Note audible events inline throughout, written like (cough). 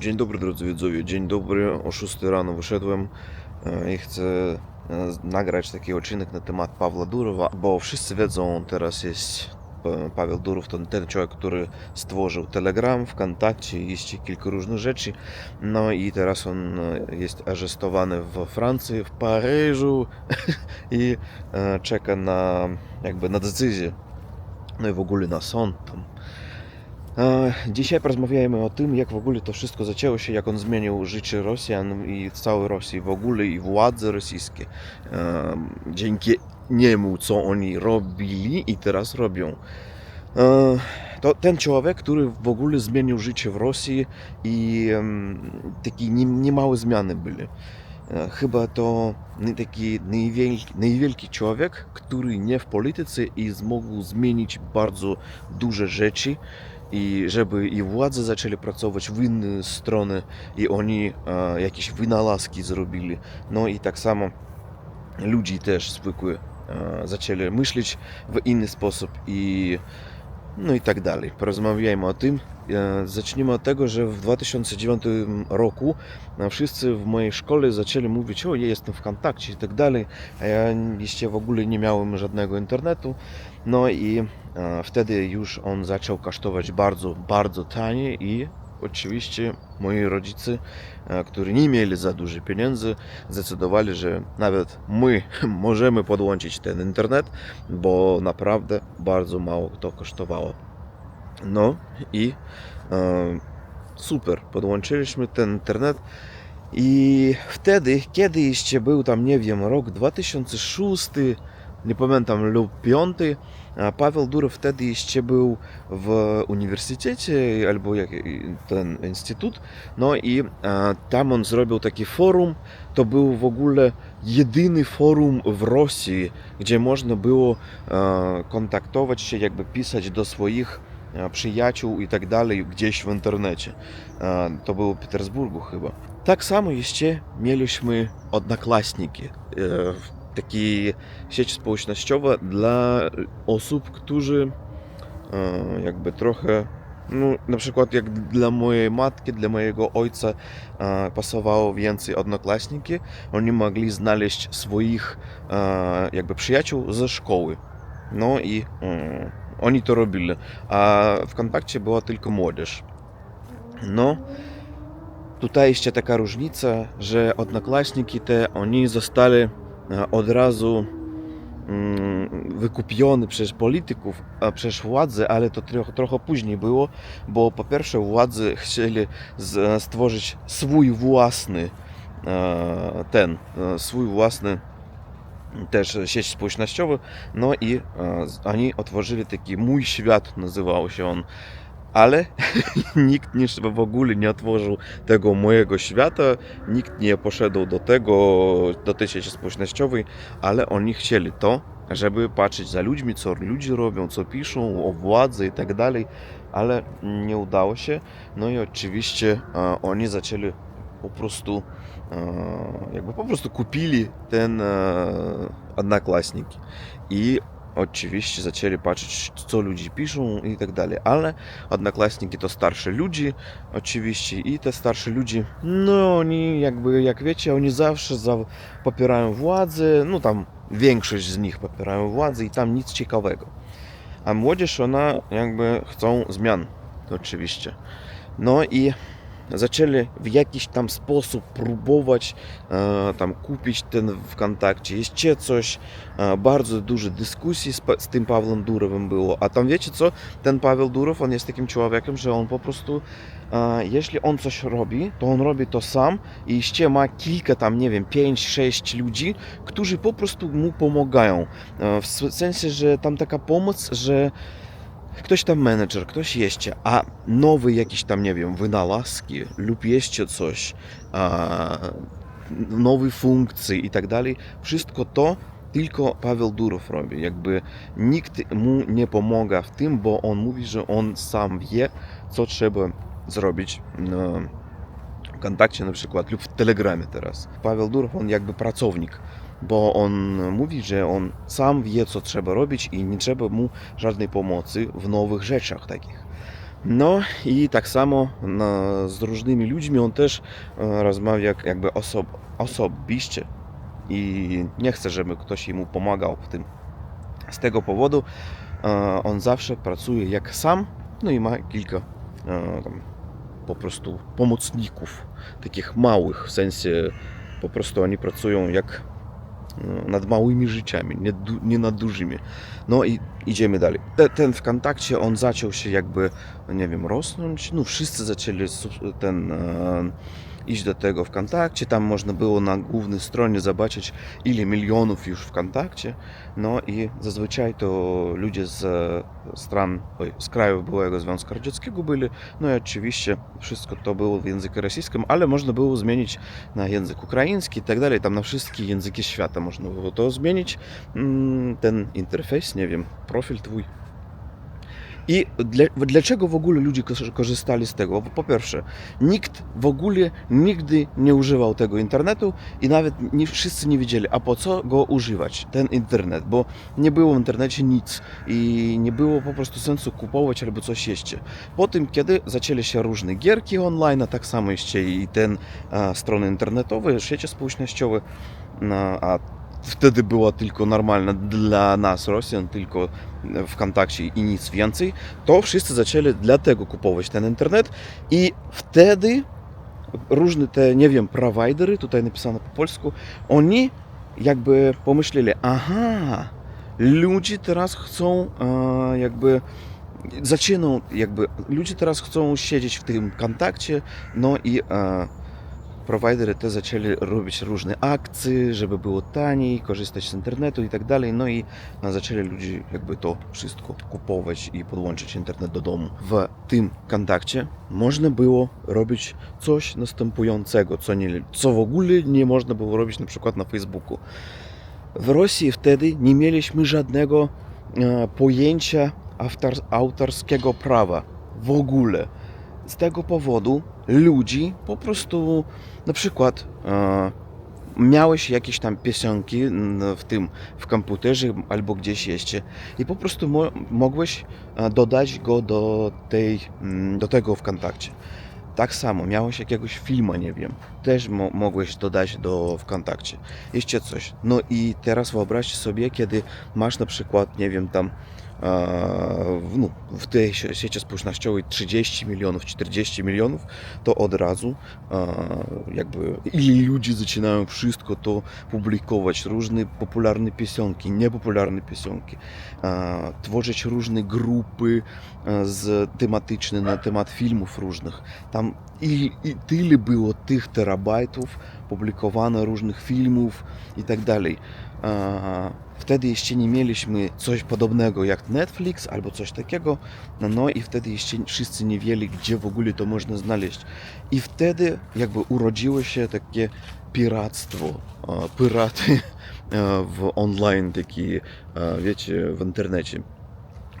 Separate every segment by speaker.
Speaker 1: Dzień dobry drodzy widzowie, dzień dobry, o 6 rano wyszedłem e, i chcę e, nagrać taki odcinek na temat Pawła Durowa, bo wszyscy wiedzą, teraz jest e, Paweł Durów to ten człowiek, który stworzył Telegram, WKontakcie, jeszcze kilka różnych rzeczy. No i teraz on jest aresztowany w Francji, w Paryżu (laughs) i czeka na jakby na decyzję. No i w ogóle na sąd tam. E, Dzisiaj porozmawiajmy o tym, jak w ogóle to wszystko zaczęło się, jak on zmienił życie Rosjan i całej Rosji w ogóle i władze rosyjskie. E, Dzięki niemu, co oni robili i teraz robią. E, To ten człowiek, który w ogóle zmienił życie w Rosji i takie nie- niemałe zmiany były. Chyba to taki najwielki, najwielki człowiek, który nie w polityce i zmógł zmienić bardzo duże rzeczy i żeby i władze zaczęli pracować w inne strony i oni e, jakieś wynalazki zrobili. No i tak samo ludzi też zwykłe e, zaczęli myśleć w inny sposób i no i tak dalej. Porozmawiajmy o tym. E, Zacznijmy od tego, że w 2009 roku wszyscy w mojej szkole zaczęli mówić, o ja jestem w kontakcie i tak dalej, a ja jeszcze w ogóle nie miałem żadnego internetu. No i e, wtedy już on zaczął kosztować bardzo, bardzo tanie i oczywiście moi rodzice, e, którzy nie mieli za dużo pieniędzy, zdecydowali, że nawet my (laughs) możemy podłączyć ten internet, bo naprawdę bardzo mało to kosztowało. No i e, super, podłączyliśmy ten internet i wtedy, kiedy jeszcze był tam, nie wiem, rok 2006, nie pamiętam, lub 5, a Paweł Durov wtedy jeszcze był w uniwersytecie, albo jak ten instytut, no i e, tam on zrobił taki forum, to był w ogóle jedyny forum w Rosji, gdzie można było e, kontaktować się, jakby pisać do swoich e, przyjaciół i tak dalej gdzieś w internecie. E, To było w Petersburgu chyba. Tak samo jeszcze mieliśmy odnaklasniki. E, Takie sieć społecznościowa dla osób, którzy e, jakby trochę no, na przykład jak dla mojej matki, dla mojego ojca e, pasowało więcej odnoklasniki, oni mogli znaleźć swoich e, jakby przyjaciół ze szkoły. No i mm, oni to robili. A w kontakcie była tylko młodzież. No, tutaj jeszcze taka różnica, że odnoklasniki te, oni zostali e, od razu mm, wykupiony przez polityków, a przez władze, ale to trochę, trochę później było, bo po pierwsze władze chcieli stworzyć swój własny e, ten, e, swój własny też sieć społecznościowa, no i e, oni otworzyli taki Mój Świat, nazywał się on, ale (laughs) nikt nie, w ogóle nie otworzył tego mojego świata, nikt nie poszedł do tego, do tej sieci społecznościowej, ale oni chcieli to, żeby patrzeć za ludźmi, co ludzie robią, co piszą o władzy i tak dalej, ale nie udało się. No i oczywiście e, oni zaczęli po prostu e, jakby po prostu kupili ten e, odnaklasniki i oczywiście zaczęli patrzeć, co ludzie piszą i tak dalej, ale odnaklasniki to starsze ludzie, oczywiście i te starsze ludzie, no oni jakby, jak wiecie, oni zawsze za, popierają władzę, no tam większość z nich popierają władzę i tam nic ciekawego. A młodzież, ona jakby chcą zmian, oczywiście. No i zaczęli w jakiś tam sposób próbować e, tam kupić ten w kontakcie, jeszcze coś. E, bardzo dużo dyskusji z, z tym Pawłem Durowym było. A tam wiecie co? Ten Paweł Durow, on jest takim człowiekiem, że on po prostu, e, jeśli on coś robi, to on robi to sam i jeszcze ma kilka tam, nie wiem, 5-6 ludzi, którzy po prostu mu pomagają. W sensie, że tam taka pomoc, że ktoś tam menedżer, ktoś jeszcze, a nowy jakiś tam, nie wiem, wynalazki lub jeszcze coś, a, nowe funkcje i tak dalej, wszystko to tylko Paweł Durow robi. Jakby nikt mu nie pomaga w tym, bo on mówi, że on sam wie, co trzeba zrobić na kontakcie na przykład lub w Telegramie teraz. Paweł Durow, on jakby pracownik, bo on mówi, że on sam wie, co trzeba robić i nie trzeba mu żadnej pomocy w nowych rzeczach takich. No i tak samo z różnymi ludźmi on też e, rozmawia jak- jakby osob, osobiście i nie chce, żeby ktoś mu pomagał w tym. Z tego powodu e, on zawsze pracuje jak sam, no i ma kilka e, tam, po prostu pomocników, takich małych, w sensie po prostu oni pracują jak nad małymi życiami, nie, nie nad dużymi. No i idziemy dalej. Te, ten w kontakcie on zaczął się jakby, nie wiem, rosnąć. No wszyscy zaczęli ten e, iść do tego w kontakcie. Tam można było na głównej stronie zobaczyć ile milionów już w kontakcie. No i zazwyczaj to ludzie z stron, oj, z krajów byłego Związku Radzieckiego byli. No i oczywiście wszystko to było w języku rosyjskim, ale można było zmienić na język ukraiński i tak dalej. Tam na wszystkie języki świata można było to zmienić. Mm, Ten interfejs, nie wiem, profil twój. I dla, dlaczego w ogóle ludzie korzystali z tego? Po pierwsze, nikt w ogóle nigdy nie używał tego internetu i nawet nie wszyscy nie wiedzieli, a po co go używać, ten internet, bo nie było w internecie nic i nie było po prostu sensu kupować albo coś jeszcze. Po tym, kiedy zaczęły się różne gierki online, a tak samo jeszcze i ten a, strony internetowe, sieci społecznościowe, no, a wtedy była tylko normalna dla nas Rosjan, tylko w kontakcie i nic więcej, to wszyscy zaczęli dlatego kupować ten internet i wtedy różne te, nie wiem, prowajdery, tutaj napisane po polsku, oni jakby pomyśleli, aha, ludzie teraz chcą e, jakby zaczyną jakby, ludzie teraz chcą siedzieć w tym kontakcie, no i e, prowajdery te zaczęli robić różne akcje, żeby było taniej, korzystać z internetu i tak dalej, no i e, zaczęli ludzie jakby to wszystko kupować i podłączyć internet do domu. W tym kontakcie można było robić coś następującego, co, nie, co w ogóle nie można było robić na przykład na Facebooku. W Rosji wtedy nie mieliśmy żadnego e, pojęcia autor, autorskiego prawa w ogóle. Z tego powodu ludzi po prostu na przykład e, miałeś jakieś tam piosenki w tym w komputerze albo gdzieś jeszcze i po prostu mo- mogłeś e, dodać go do tej mm, do tego w kontakcie. Tak samo, miałeś jakiegoś filmu, nie wiem, też mo- mogłeś dodać do w kontakcie. Jeszcze coś. No i teraz wyobraźcie sobie, kiedy masz na przykład, nie wiem, tam no, w tej sie- sieci społecznościowej 30 milionów, 40 milionów, to od razu jakby ile ludzi zaczynają wszystko to publikować, różne popularne piosenki, niepopularne piosenki, tworzyć różne grupy z tematyczne na temat filmów różnych. Tam i, i tyle było tych terabajtów publikowane różnych filmów i tak dalej. Wtedy jeszcze nie mieliśmy coś podobnego jak Netflix albo coś takiego, no, no i wtedy jeszcze wszyscy nie wiedzieli, gdzie w ogóle to można znaleźć. I wtedy jakby urodziło się takie piractwo, piraty (laughs) e, w online, takie, e, wiecie, w internecie,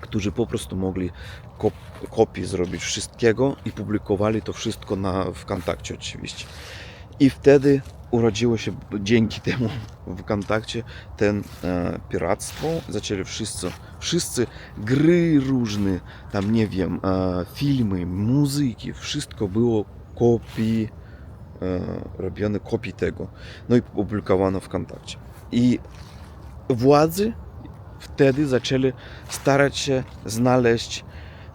Speaker 1: którzy po prostu mogli kop zrobić wszystkiego i publikowali to wszystko na, w kontakcie oczywiście. I wtedy urodziło się dzięki temu w kontakcie ten e, piractwo. Zaczęli wszyscy, wszyscy gry różne, tam nie wiem, e, filmy, muzyki, wszystko było kopii, e, robione kopii tego. No i publikowano w kontakcie. I władzy wtedy zaczęli starać się znaleźć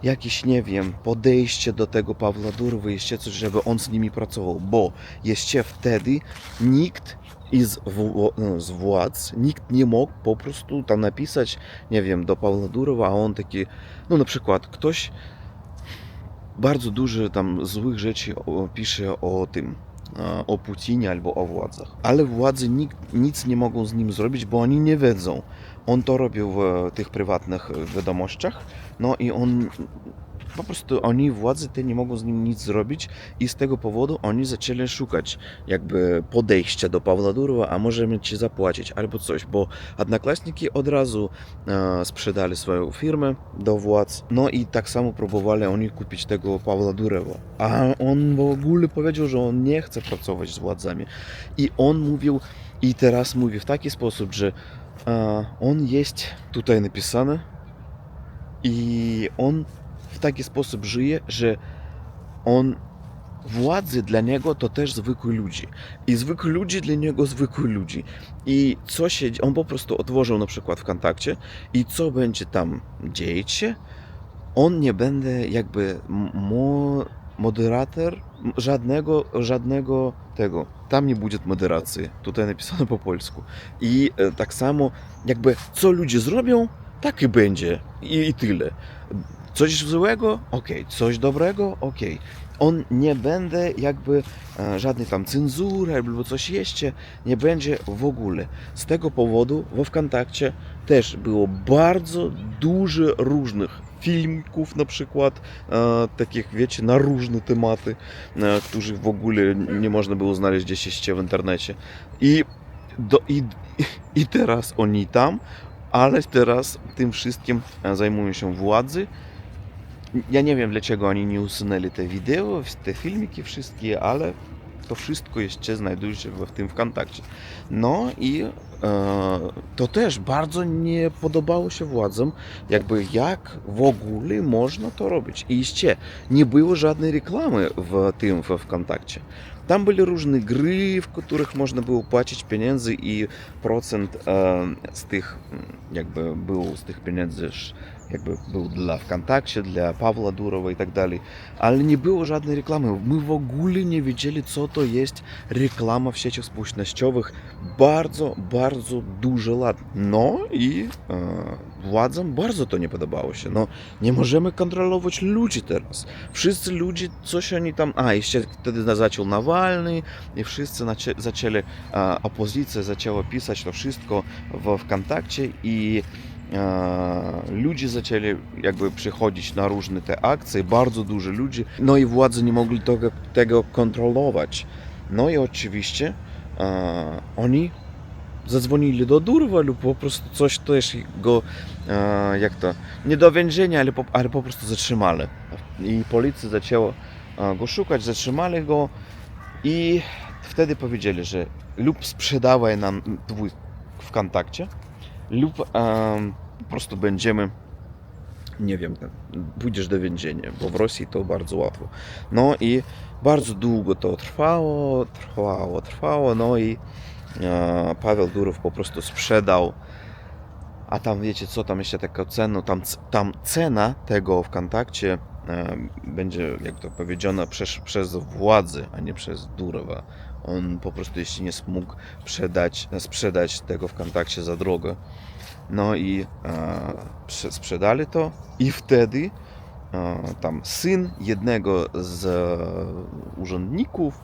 Speaker 1: jakieś, nie wiem, podejście do tego Pawła Durowa, jeszcze coś, żeby on z nimi pracował, bo jeszcze wtedy nikt z władz, nikt nie mógł po prostu tam napisać, nie wiem, do Pawła Durowa, a on taki, no na przykład ktoś bardzo dużo tam złych rzeczy pisze o tym, o Putinie albo o władzach. Ale władze nikt, nic nie mogą z nim zrobić, bo oni nie wiedzą. On to robił w tych prywatnych wiadomościach, no i on po prostu oni, władze te nie mogą z nim nic zrobić i z tego powodu oni zaczęli szukać jakby podejścia do Pawła Durowa, a możemy ci zapłacić albo coś, bo odnaklasniki od razu e, sprzedali swoją firmę do władz, no i tak samo próbowali oni kupić tego Pawła Durowa, a on w ogóle powiedział, że on nie chce pracować z władzami. I on mówił i teraz mówi w taki sposób, że on jest tutaj napisany i on w taki sposób żyje, że on władzy dla niego to też zwykły ludzie. I zwykli ludzie dla niego zwykli ludzie. I co się, on po prostu otworzył na przykład w kontakcie i co będzie tam dzieć się, on nie będzie jakby mo, moderator żadnego, żadnego tego. Tam nie będzie moderacji. Tutaj napisane po polsku. I e, tak samo jakby co ludzie zrobią, tak i będzie. I, i tyle. Coś złego? Okej. Coś dobrego? Okej. On nie będzie jakby e, żadnej tam cenzury albo coś jeszcze, nie będzie w ogóle. Z tego powodu we Wkontakcie też było bardzo dużo różnych filmików na przykład, e, takich wiecie, na różne tematy, e, których w ogóle nie można było znaleźć gdzieś jeszcze w internecie. I, do, i, I teraz oni tam, ale teraz tym wszystkim e, zajmują się władzy. Ja nie wiem dlaczego oni nie usunęli te wideo, te filmiki wszystkie, ale to wszystko jeszcze znajduje się w tym Wkontakcie. No i to też bardzo nie podobało się władzom, jakby jak w ogóle można to robić. I jeszcze nie było żadnej reklamy w tym w Wkontakcie. Tam były różne gry, w których można było płacić pieniędzy i procent e, z tych mm, jakby był z tych pieniędzy jakby był dla Wkontakcie, dla Pawła Durowa i tak dalej. Ale nie było żadnej reklamy. My w ogóle nie wiedzieli, co to jest reklama w sieciach społecznościowych bardzo, bardzo dużo lat. No i e, władzom bardzo to nie podobało się. No, nie możemy kontrolować ludzi teraz. Wszyscy ludzie, coś oni tam... A, jeszcze wtedy zaczął Nawalny i wszyscy nacie, zaczęli, a, opozycja zaczęła pisać to wszystko w Wkontakcie i e, ludzie zaczęli jakby przychodzić na różne te akcje, bardzo dużo ludzi, no i władze nie mogli tego, tego kontrolować. No i oczywiście e, oni zadzwonili do Durwa lub po prostu coś też go, e, jak to, nie do więzienia, ale po, ale po prostu zatrzymali. I policja zaczęła e, go szukać, zatrzymali go i wtedy powiedzieli, że lub sprzedawaj nam twój w kontakcie, lub em, po prostu będziemy, nie wiem, pójdziesz do więzienia, bo w Rosji to bardzo łatwo. No i bardzo długo to trwało, trwało, trwało, no i e, Paweł Durów po prostu sprzedał, a tam wiecie co, tam jeszcze taka cena, tam, tam cena tego w kontakcie e, będzie, jak to powiedziano, przez, przez władzy, a nie przez Durowa. On po prostu jeszcze nie mógł sprzedać, sprzedać tego w kontakcie za drogo. No i e, prze- sprzedali to i wtedy e, tam syn jednego z e, urzędników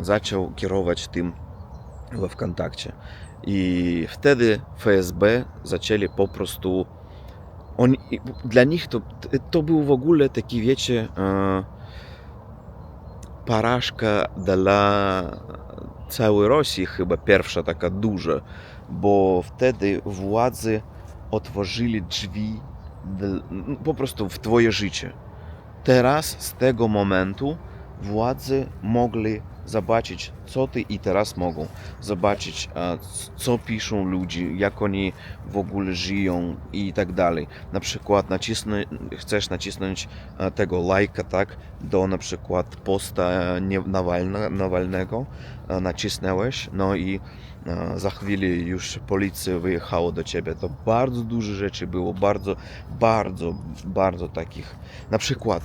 Speaker 1: e, zaczął kierować tym we Wkontakcie. I wtedy FSB zaczęli po prostu. Oni, dla nich to, to był w ogóle taki, wiecie, e, porażka dla całej Rosji, chyba pierwsza taka duża, bo wtedy władzy otworzyli drzwi po prostu w Twoje życie. Teraz z tego momentu władze mogli zobaczyć, co ty i teraz mogą zobaczyć, co piszą ludzie, jak oni w ogóle żyją i tak dalej. Na przykład nacisnę, chcesz nacisnąć tego lajka, tak, do na przykład posta e, Nawalnego, nacisnąłeś, no i za chwilę już policja wyjechała do ciebie. To bardzo dużo rzeczy było, bardzo, bardzo, bardzo takich. Na przykład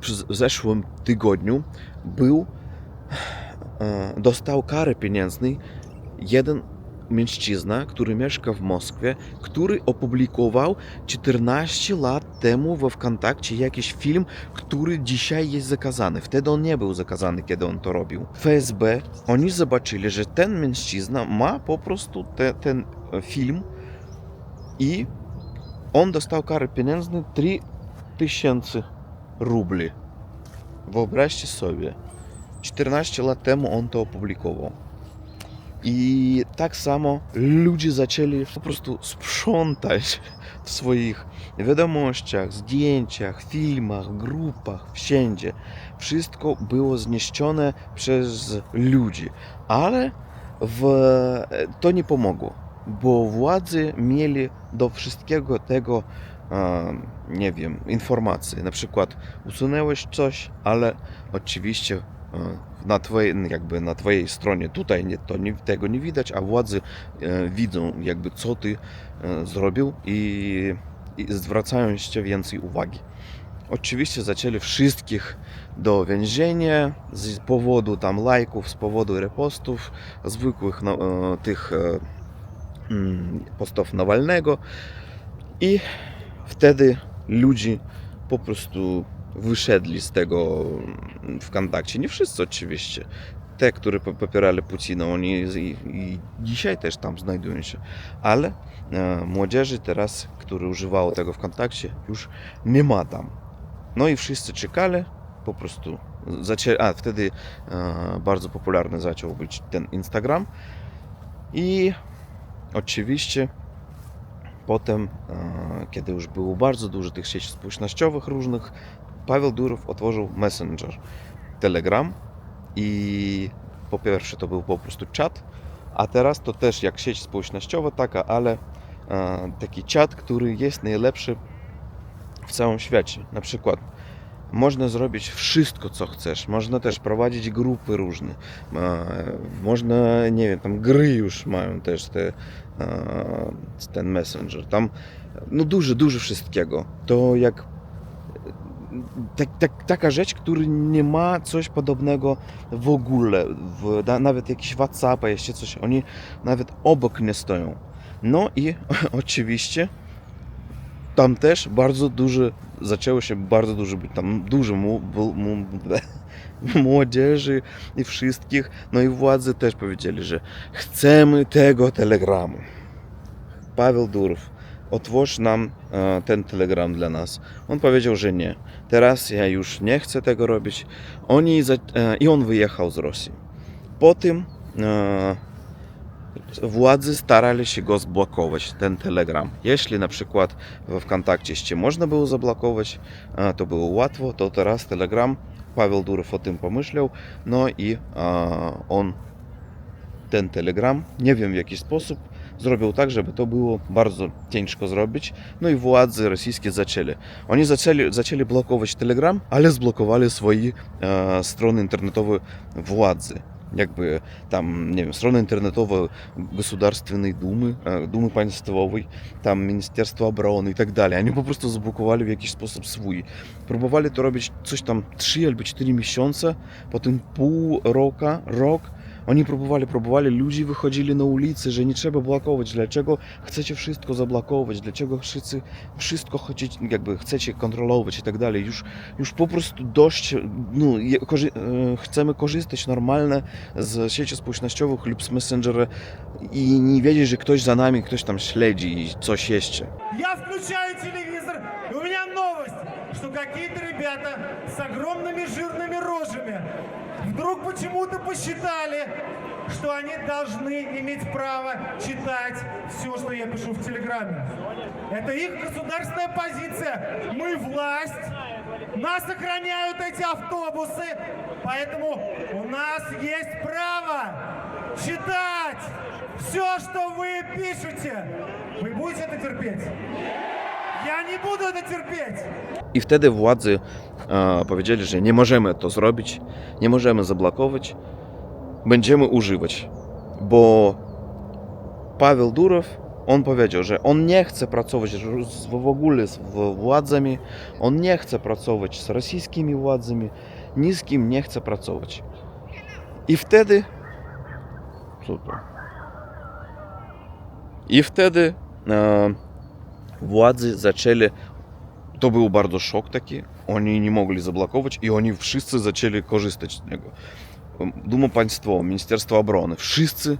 Speaker 1: w zeszłym tygodniu był, dostał karę pieniężnej jeden mężczyzna, który mieszka w Moskwie, który opublikował 14 lat temu we Wkontakcie jakiś film, który dzisiaj jest zakazany. Wtedy on nie był zakazany, kiedy on to robił. FSB, oni zobaczyli, że ten mężczyzna ma po prostu te, ten e, film i on dostał karę pieniężną 3000 rubli. Wyobraźcie sobie. 14 lat temu on to opublikował. I tak samo ludzie zaczęli po prostu sprzątać w swoich wiadomościach, zdjęciach, filmach, grupach, wszędzie. Wszystko było zniszczone przez ludzi, ale w, to nie pomogło, bo władze mieli do wszystkiego tego nie wiem, informacje. Na przykład usunęłeś coś, ale oczywiście na twojej, jakby na twojej stronie tutaj nie, to nie, tego nie widać, a władze e, widzą jakby co ty e, zrobił i, i zwracają jeszcze więcej uwagi. Oczywiście zaczęli wszystkich do więzienia z powodu tam lajków, z powodu repostów, zwykłych no, e, tych e, mm, postów Nawalnego i wtedy ludzie po prostu wyszedli z tego mm, w kontakcie. Nie wszyscy oczywiście. Te, które po- popierali Putina, oni i, i dzisiaj też tam znajdują się. Ale e, młodzieży teraz, które używało tego w kontakcie, już nie ma tam. No i wszyscy czekali, po prostu zaczęli, a wtedy e, bardzo popularny zaczął być ten Instagram i oczywiście potem, e, kiedy już było bardzo dużo tych sieci społecznościowych różnych, Paweł Durów otworzył Messenger, Telegram i po pierwsze to był po prostu czat, a teraz to też jak sieć społecznościowa taka, ale e, taki czat, który jest najlepszy w całym świecie. Na przykład można zrobić wszystko, co chcesz. Można też prowadzić grupy różne. E, Można, nie wiem, tam gry już mają też te, e, ten messenger. Tam no dużo, dużo wszystkiego. To jak tak, tak, taka rzecz, który nie ma coś podobnego w ogóle. W, da, nawet jakieś WhatsAppy, jeszcze coś. Oni nawet obok nie stoją. No i (laughs) oczywiście tam też bardzo duży, zaczęło się bardzo dużo być, tam dużo mu, bu- mu, (laughs) młodzieży i wszystkich, no i władze też powiedzieli, że chcemy tego telegramu. Paweł Durów, otwórz nam e, ten telegram dla nas. On powiedział, że nie. Teraz ja już nie chcę tego robić. Oni e, I on wyjechał z Rosji. Po tym e, władze starali się go zblokować, ten telegram. Jeśli na przykład w kontakcie jeszcze można było zablokować, to było łatwo, to teraz telegram, Paweł Durów o tym pomyślał, no i on ten telegram, nie wiem w jaki sposób, zrobił tak, żeby to było bardzo ciężko zrobić. No i władze rosyjskie zaczęli. Oni zaczęli, zaczęli blokować telegram, ale zblokowali swoje e, strony internetowe władzy. Jakby tam, nie wiem, strony internetowe Государственной Думы, e, Dumy Państwowej, tam Ministerstwa Obrony i tak dalej. Oni po prostu zablokowali w jakiś sposób swój. Próbowali to robić coś tam 3 albo 4 miesiące, potem pół roku, rok. Oni próbowali, próbowali, ludzie wychodzili na ulicy, że nie trzeba blokować. Dlaczego chcecie wszystko zablokować? Dlaczego wszyscy wszystko chcecie, jakby chcecie kontrolować i tak dalej? Już, już po prostu dość, no, je- korzy- e, chcemy korzystać normalnie z sieci społecznościowych lub z Messengera i nie wiedzieć, że ktoś za nami, ktoś tam śledzi i coś jeszcze.
Speaker 2: Я включаю телевизор, и у меня новость, что какие-то ребята с огромными жирными рожами вдруг почему-то посчитали, что они должны иметь право читать все, что я пишу в Телеграме. Это их государственная позиция. Мы власть. Нас охраняют эти автобусы, поэтому у нас есть право читать все, что вы пишете. Вы будете это терпеть? Ja nie będę cierpieć!
Speaker 1: I wtedy władzy e, powiedzieli, że nie możemy to zrobić, nie możemy zablokować, będziemy używać. Bo Paweł Durow, on powiedział, że on nie chce pracować w ogóle z władzami, on nie chce pracować z rosyjskimi władzami, ni z kim nie chce pracować. I wtedy... Super. I wtedy... E, zaczęli to był bardzo szok taki. Oni nie mogli zablokować i oni wszyscy zaczęli korzystać z niego. Duma Państwowa, Ministerstwo Obrony, wszyscy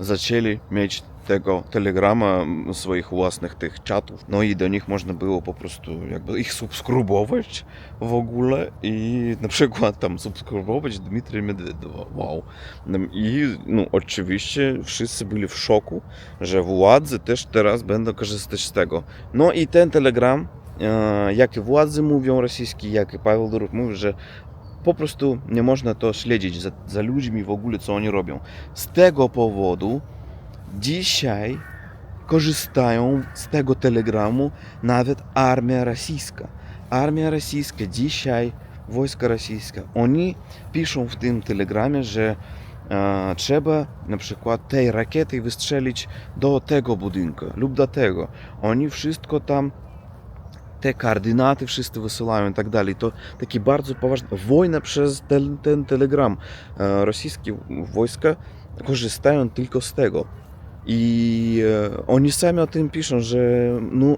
Speaker 1: zaczęli mieć tego telegrama, swoich własnych tych czatów. No i do nich można było po prostu jakby ich subskrybować w ogóle i na przykład tam subskrybować Dmitrija Medvedewa. Wow. I no, oczywiście wszyscy byli w szoku, że władze też teraz będą korzystać z tego. No i ten telegram e, jak i władze mówią rosyjskie, jak i Paweł Durów mówi, że po prostu nie można to śledzić za, za ludźmi w ogóle, co oni robią. Z tego powodu dzisiaj korzystają z tego telegramu nawet armia rosyjska. Armia rosyjska dzisiaj, wojska rosyjskie, oni piszą w tym telegramie, że e, trzeba na przykład tej rakiety wystrzelić do tego budynku lub do tego. Oni wszystko tam te koordynaty wszyscy wysyłają i tak dalej. To taki bardzo poważny. Wojna przez ten, ten telegram. E, Rosyjskie wojska korzystają tylko z tego. I e, oni sami o tym piszą, że no,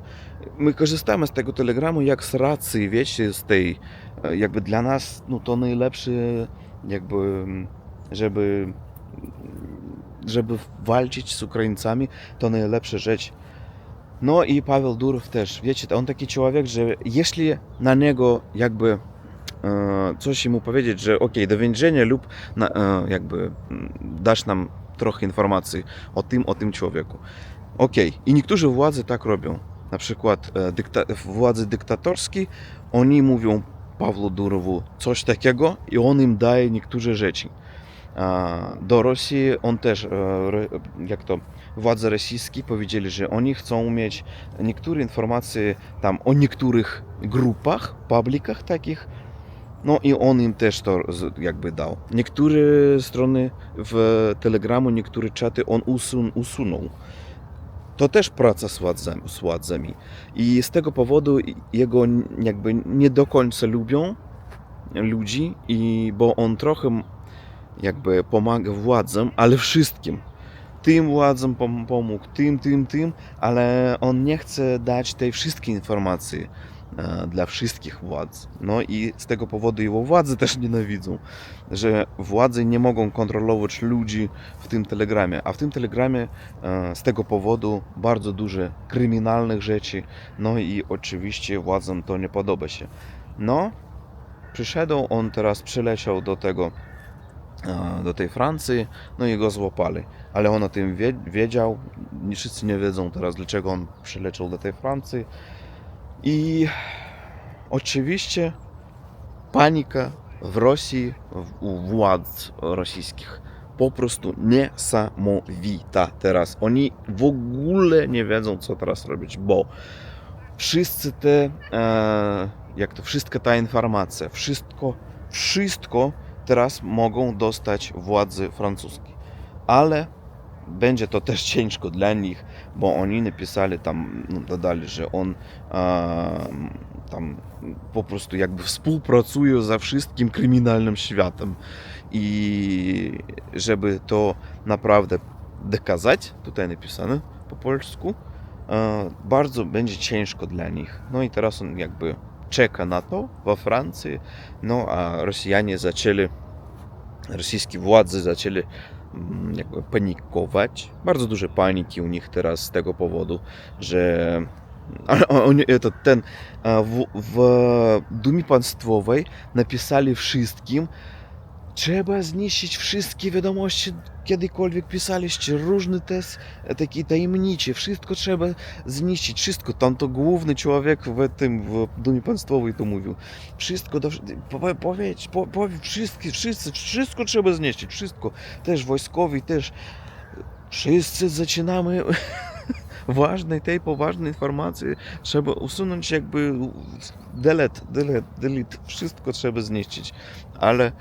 Speaker 1: my korzystamy z tego telegramu jak z racji, wiecie, z tej, e, jakby dla nas no, to najlepsze, jakby, żeby, żeby walczyć z Ukraińcami, to najlepsza rzecz. No i Paweł Durów też, wiecie, on taki człowiek, że jeśli na niego jakby e, coś mu powiedzieć, że okej, do więzienia lub na, jakby dasz nam trochę informacji o tym, o tym człowieku. Okej, i niektórzy władze tak robią. Na przykład e, dykta- władze dyktatorskie, oni mówią Pawlu Durowu coś takiego i on im daje niektóre rzeczy. Do Rosji on też, e, jak to, władze rosyjskie powiedzieli, że oni chcą mieć niektóre informacje tam o niektórych grupach, publikach takich, no i on im też to jakby dał. Niektóre strony w Telegramu, niektóre czaty on usun, usunął. To też praca z władzami, z władzami. I z tego powodu jego jakby nie do końca lubią ludzi, i bo on trochę jakby pomaga władzom, ale wszystkim. Tym władzom pom- pomógł, tym, tym, tym, ale on nie chce dać tej wszystkiej informacji dla wszystkich władz. No i z tego powodu jego władze też nienawidzą, że władze nie mogą kontrolować ludzi w tym telegramie, a w tym telegramie e, z tego powodu bardzo dużo kryminalnych rzeczy, no i oczywiście władzom to nie podoba się. No, przyszedł, on teraz przyleciał do tego, e, do tej Francji, no i go złapali. Ale on o tym wie, wiedział, wszyscy nie wiedzą teraz, dlaczego on przyleciał do tej Francji. I oczywiście panika w Rosji, u władz rosyjskich po prostu niesamowita teraz. Oni w ogóle nie wiedzą, co teraz robić, bo wszyscy te, e, jak to, wszystka ta informacja, wszystko, wszystko teraz mogą dostać władzy francuskie. Ale będzie to też ciężko dla nich, bo oni napisali tam, no, dodali, że on e, tam po prostu jakby współpracuje ze wszystkim kryminalnym światem. I żeby to naprawdę dokazać, tutaj napisane po polsku, bardzo będzie ciężko dla nich. No i teraz on jakby czeka na to we Francji, no a Rosjanie zaczęli, rosyjskie władze zaczęli jakby panikować. Bardzo duże paniki u nich teraz z tego powodu, że to ten, w, w Dumie Państwowej napisali wszystkim, trzeba zniszczyć wszystkie wiadomości, kiedykolwiek pisaliście, różne test, takie tajemnicze, wszystko trzeba zniszczyć, wszystko. Tam to główny człowiek w tym, w Dumie Państwowej to mówił. Wszystko, do, powie- powiedz, po, powie, wszystkie, wszyscy, wszystko trzeba zniszczyć, wszystko. Też wojskowi, też wszyscy zaczynamy (laughs) ważnej, tej poważnej informacji trzeba usunąć jakby delete, delete, delete, wszystko trzeba zniszczyć. Ale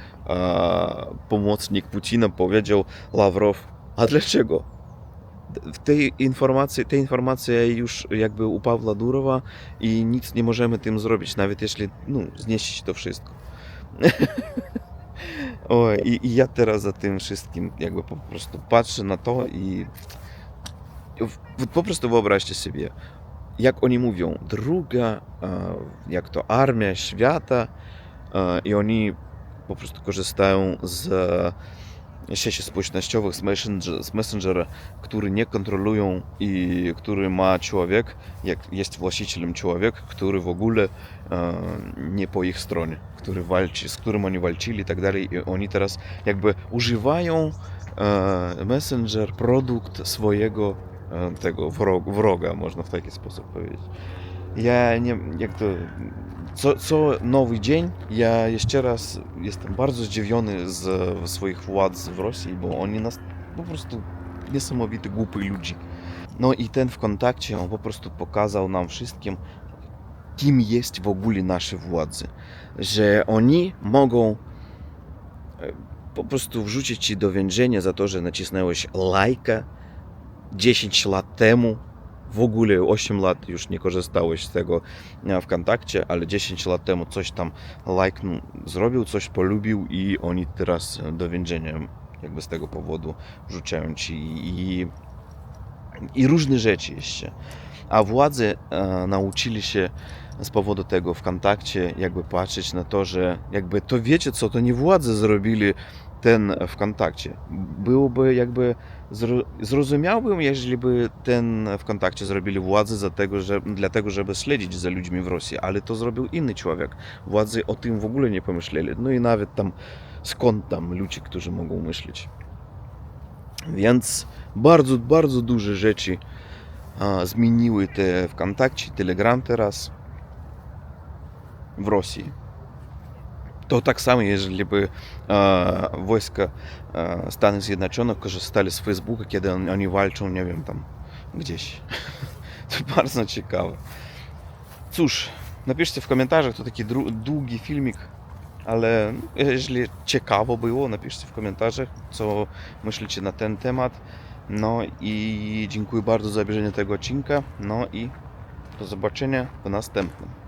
Speaker 1: pomocnik Putina powiedział Lawrow, a dlaczego? W tej informacji, tej informacji już jakby u Pawła Durowa i nic nie możemy tym zrobić, nawet jeśli no, zniszczyć to wszystko. (laughs) Oj, i, i ja teraz za tym wszystkim jakby po prostu patrzę na to i po prostu wyobraźcie sobie, jak oni mówią, druga, e, jak to armia świata e, i oni po prostu korzystają z e, sieci społecznościowych, z, messenger, z Messengera, który nie kontrolują i który ma człowiek, jak jest właścicielem człowiek, który w ogóle nie po ich stronie, który walczy, z którym oni walczyli i tak dalej. I oni teraz jakby używają Messenger, produkt swojego tego wroga, można w taki sposób powiedzieć. Ja nie, jak to, co, co nowy dzień, ja jeszcze raz jestem bardzo zdziwiony z swoich władz w Rosji, bo oni nas po prostu niesamowite, głupie ludzi. No i ten w kontakcie, on po prostu pokazał nam wszystkim, kim jest w ogóle nasze władze. Że oni mogą e, po prostu wrzucić ci do więzienia za to, że nacisnąłeś lajka 10 lat temu. W ogóle 8 lat już nie korzystałeś z tego e, w kontakcie, ale 10 lat temu coś tam lajknął, zrobił, coś polubił i oni teraz do więzienia jakby z tego powodu wrzucają ci i, i różne rzeczy jeszcze. A władze e, nauczyli się z powodu tego w kontakcie jakby patrzeć na to, że jakby to wiecie co, to nie władze zrobili ten w kontakcie. Byłoby jakby zrozumiałbym, jeżeli by ten w kontakcie zrobili władze za tego, że, dlatego, żeby śledzić za ludźmi w Rosji, ale to zrobił inny człowiek. Władze o tym w ogóle nie pomyśleli. No i nawet tam skąd tam ludzie, którzy mogą myśleć. Więc bardzo, bardzo duże rzeczy a, zmieniły te w kontakcie, Telegram teraz w Rosji. To tak samo, jeżeli by e, wojska e, Stanów Zjednoczonych korzystali z Facebooka, kiedy on, oni walczą, nie wiem, tam gdzieś. To bardzo ciekawe. Cóż, napiszcie w komentarzach, to taki długi filmik, ale jeżeli ciekawo było, napiszcie w komentarzach, co myślicie na ten temat. No i dziękuję bardzo za obejrzenie tego odcinka. No i do zobaczenia w następnym.